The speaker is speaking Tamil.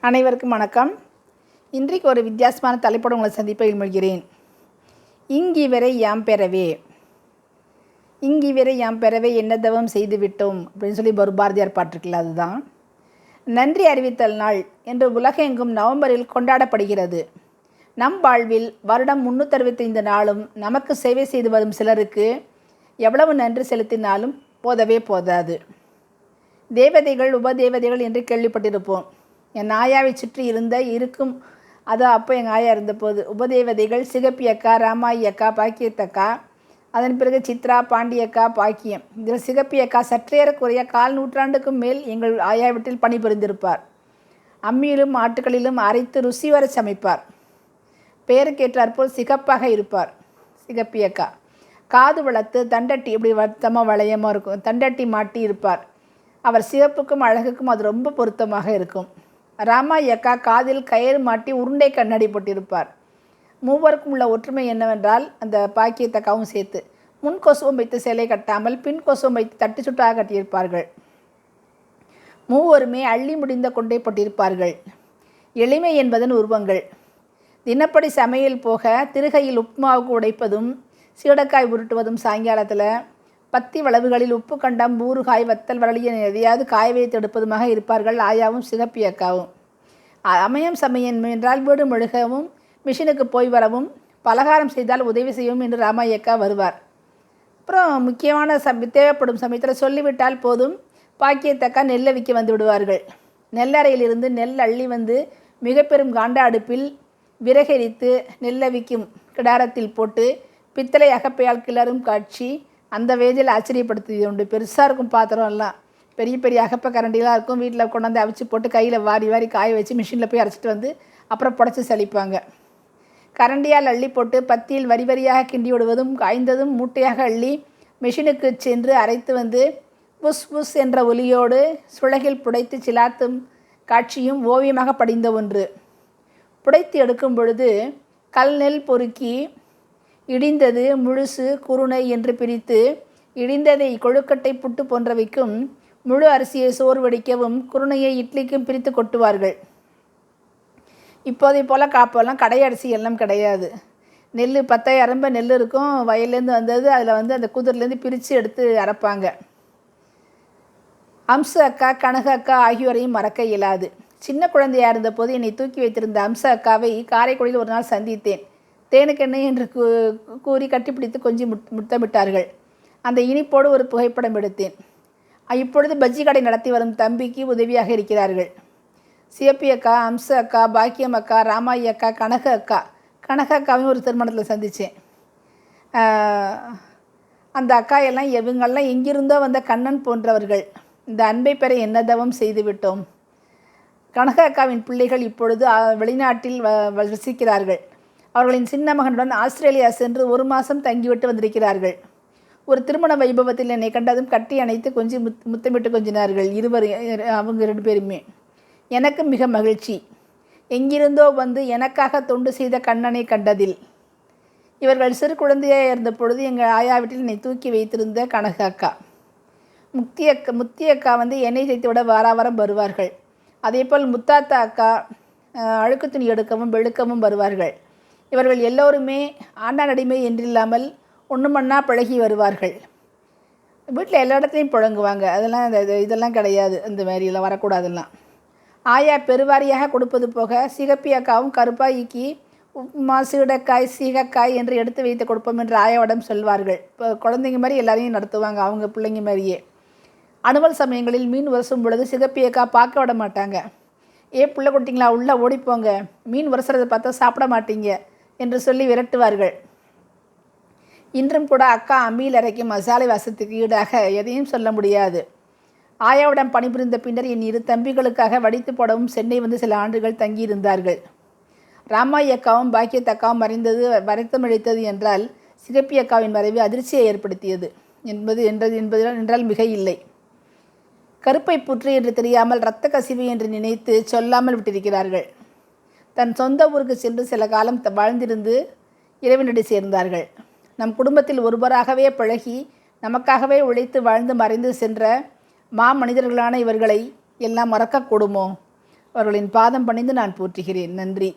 அனைவருக்கும் வணக்கம். இன்றைக்கு ஒரு வித்தியாசமான தலைப்போடு உங்களை சந்திப்பதில் மொழிகிறேன். இங்கி வரை யாம் பெறவே. இங்கி வரை யாம் பெறவே என்ன தவம் செய்து விட்டோம் அப்படின்னு சொல்லி ஒரு பாரதியார் பாட்டிருக்கல அதுதான். நன்றி அறிவித்தல் நாள் என்று உலகெங்கும் நவம்பரில் கொண்டாடப்படுகிறது. நம் வாழ்வில் வருடம் முன்னூற்றறுபத்தைந்து நாளும் நமக்கு சேவை செய்து வரும் சிலருக்கு எவ்வளவு நன்றி செலுத்தினாலும் போதவே போதாது. தேவதைகள் உபதேவதைகள் என்று கேள்விப்பட்டிருப்போம். என் ஆயாவை சுற்றி இருந்த இருக்கும். அது அப்போ எங்கள் ஆயா இருந்தபோது உபதேவதைகள் சிகப்பி அக்கா ராமாயி அக்கா பாக்கியத்தக்கா அதன் பிறகு சித்ரா பாண்டியக்கா பாக்கியம். இதில் சிகப்பி அக்கா சற்றேறக்குறைய கால் நூற்றாண்டுக்கும் மேல் எங்கள் ஆயா வீட்டில் பணிபுரிந்திருப்பார். அம்மியிலும் ஆட்டுகளிலும் அரைத்து ருசி வர சமைப்பார். பெயருக்கேற்றாற்போல் சிகப்பாக இருப்பார் சிகப்பி அக்கா காது வளர்த்து தண்டட்டி இப்படி வட்டமாக வளையமாக இருக்கும் தண்டட்டி மாட்டி இருப்பார். அவர் சிவப்புக்கும் அழகுக்கும் அது ரொம்ப பொருத்தமாக இருக்கும். ராமாயக்கா காதில் கயிறு மாட்டி உருண்டை கண்ணாடி போட்டிருப்பார். மூவருக்கும் உள்ள ஒற்றுமை என்னவென்றால் அந்த பாக்கியத்தக்காவும் சேர்த்து முன் கொசுவம் வைத்து சிலை கட்டாமல் பின் கொசுவம் வைத்து தட்டி சுட்டாக கட்டியிருப்பார்கள். மூவருமே அள்ளி முடிந்த கொண்டே போட்டிருப்பார்கள். எளிமை என்பதன் உருவங்கள். தினப்படி சமையல் போக திருகையில் உப்புமாவுக்கு உடைப்பதும் சீடக்காய் உருட்டுவதும் சாயங்காலத்தில் பத்தி வளவுகளில் உப்பு கண்டம் ஊறுகாய் வத்தல் வரலிய எதையாவது காய வைத்து எடுப்பதுமாக இருப்பார்கள். ஆயாவும் சிகப்பி அக்காவும் அமையம் சமயம் என்றால் வீடு முழுகவும் மிஷினுக்கு போய் வரவும் பலகாரம் செய்தால் உதவி செய்யவும் என்று ராமாயக்கா வருவார். அப்புறம் முக்கியமான சம் தேவைப்படும் சமயத்தில் சொல்லிவிட்டால் போதும். பாக்கியத்தக்கா நெல்லை விற்க வந்து விடுவார்கள். நெல்லறையிலிருந்து நெல் அள்ளி வந்து மிக பெரும் காண்ட அடுப்பில் விறகெரித்து நெல்லை விற்கும் கிடாரத்தில் போட்டு பித்தளை அகப்பையால் கிளறும் காட்சி அந்த வேதியில் ஆச்சரியப்படுத்தியது உண்டு. பெருசாக இருக்கும் பாத்திரம் எல்லாம். பெரிய பெரிய அகப்பை கரண்டிலாம் இருக்கும். வீட்டில் கொண்டாந்து அவிச்சு போட்டு கையில் வாரி வாரி காய வச்சு மிஷினில் போய் அரைச்சிட்டு வந்து அப்புறம் புடச்சி சலிப்பாங்க கரண்டியால் அள்ளி போட்டு பத்தியில் வரி வரியாக கிண்டி விடுவதும் காய்ந்ததும் மூட்டையாக அள்ளி மிஷினுக்கு சென்று அரைத்து வந்து புஸ் புஸ் என்ற ஒலியோடு சுழகில் புடைத்து சிலாத்தும் காட்சியும் ஓவியமாக படிந்த ஒன்று. புடைத்து எடுக்கும் பொழுது கல் நெல் பொறுக்கி இடிந்தது முழுசு குருணை என்று பிரித்து இடிந்ததை கொழுக்கட்டை புட்டு போன்றவைக்கும் முழு அரிசியை சோறு வடிக்கவும் குருணையை இட்லிக்கும் பிரித்து கொட்டுவார்கள். இப்போதை போல் காப்பெல்லாம் கடை அரிசி எல்லாம் கிடையாது. நெல் பத்தாயிரம் அரம்ப நெல் இருக்கும். வயல்லேருந்து வந்தது அதில் வந்து அந்த குதிரிலேருந்து பிரித்து எடுத்து அரைப்பாங்க. அம்ச அக்கா கனக அக்கா ஆகியோரையும் மறக்க இயலாது. சின்ன குழந்தையாக இருந்தபோது என்னை தூக்கி வைத்திருந்த அம்ச அக்காவை காரைக்குடியில் ஒரு நாள் சந்தித்தேன். தேனுக்கெண்ணெய் என்று கூ கூறி கட்டிப்பிடித்து கொஞ்சம் முட் முத்தமிட்டார்கள். அந்த இனிப்போடு ஒரு புகைப்படம் எடுத்தேன். இப்பொழுது பஜ்ஜி கடை நடத்தி வரும் தம்பிக்கு உதவியாக இருக்கிறார்கள். சிவப்பி அக்கா அம்ச அக்கா பாக்கியம் அக்கா ராமாயி அக்கா கனக அக்கா கனக அக்காவையும் ஒரு திருமணத்தில் சந்தித்தேன் அந்த அக்கா எல்லாம் இவங்கெல்லாம் எங்கிருந்தோ வந்த கண்ணன் போன்றவர்கள். இந்த அன்பை பெற என்ன தவம் கனக அக்காவின் பிள்ளைகள் இப்பொழுது வெளிநாட்டில் வ வசிக்கிறார்கள். அவர்களின் சின்ன மகனுடன் ஆஸ்திரேலியா சென்று ஒரு மாதம் தங்கிவிட்டு வந்திருக்கிறார்கள். ஒரு திருமண வைபவத்தில் என்னை கண்டதும் கட்டி அணைத்து கொஞ்சம் முத் முத்தமிட்டு கொஞ்சினார்கள். இருவர் அவங்க ரெண்டு பேருமே. எனக்கு மிக மகிழ்ச்சி. எங்கிருந்தோ வந்து எனக்காக தொண்டு செய்த கண்ணனை கண்டதில். இவர்கள் சிறு குழந்தையாக இருந்த பொழுது எங்கள் ஆயா வீட்டில் என்னை தூக்கி வைத்திருந்த கனக அக்கா. முக்தி அக்கா முத்தி அக்கா வந்து எண்ணெய் தேய்த்து விட வாராவாரம் வருவார்கள். அதேபோல் முத்தாத்தா அக்கா அழுக்கு துணி எடுக்கவும் வெளுக்கவும் வருவார்கள். இவர்கள் எல்லோருமே ஆண்டான் அடிமை என்றில்லாமல் ஒன்று மண்ணா பழகி வருவார்கள். வீட்டில் எல்லா இடத்துலையும் புழங்குவாங்க. அதெல்லாம் இந்த இதெல்லாம் கிடையாது. இந்த மாதிரியெல்லாம் வரக்கூடாதெல்லாம் ஆயா பெருவாரியாக கொடுப்பது போக சிகப்பி அக்காவும் கருப்பாய்க்கு உப்புமா சீடக்காய் சீகக்காய் என்று எடுத்து வைத்து கொடுப்போம் என்று ஆயாவிடம் சொல்வார்கள். இப்போ குழந்தைங்க மாதிரி எல்லாரையும் நடத்துவாங்க. அவங்க பிள்ளைங்க மாதிரியே. அனுவல் சமயங்களில் மீன் வரசும் பொழுது சிகப்பி அக்கா பார்க்க விட மாட்டாங்க. ஏ பிள்ளை குட்டிங்களா? உள்ளே ஓடிப்போங்க. மீன் வரசுறதை பார்த்தா சாப்பிட மாட்டீங்க. என்று சொல்லி விரட்டுவார்கள். இன்றும் கூட அக்கா அம்மியில் அரைக்கும் மசாலை வாசத்துக்கு ஈடாக எதையும் சொல்ல முடியாது. ஆயாவிடம் பணிபுரிந்த பின்னர் என் இரு தம்பிகளுக்காக வடித்து போடவும் சென்னை வந்து சில ஆண்டுகள் தங்கியிருந்தார்கள். ராமாய் அக்காவும் பாக்கியத்தக்காவும் மறைந்தது வருத்தமளித்தது என்றால் சிகப்பி அக்காவின் மறைவு அதிர்ச்சியை ஏற்படுத்தியது என்பது என்றது என்பதால் என்றால் மிக இல்லை. கருப்பை புற்று என்று தெரியாமல் இரத்த கசிவு என்று நினைத்து சொல்லாமல் விட்டிருக்கிறார்கள். தன் சொந்த ஊருக்கு சென்று சில காலம் வாழ்ந்திருந்து இறைவனடி சேர்ந்தார்கள். நம் குடும்பத்தில் ஒருவராகவே பழகி நமக்காகவே உழைத்து வாழ்ந்து மறைந்து சென்ற மா மனிதர்களான இவர்களை எல்லாம் மறக்கக்கூடுமோ? அவர்களின் பாதம் பணிந்து நான் போற்றுகிறேன். நன்றி.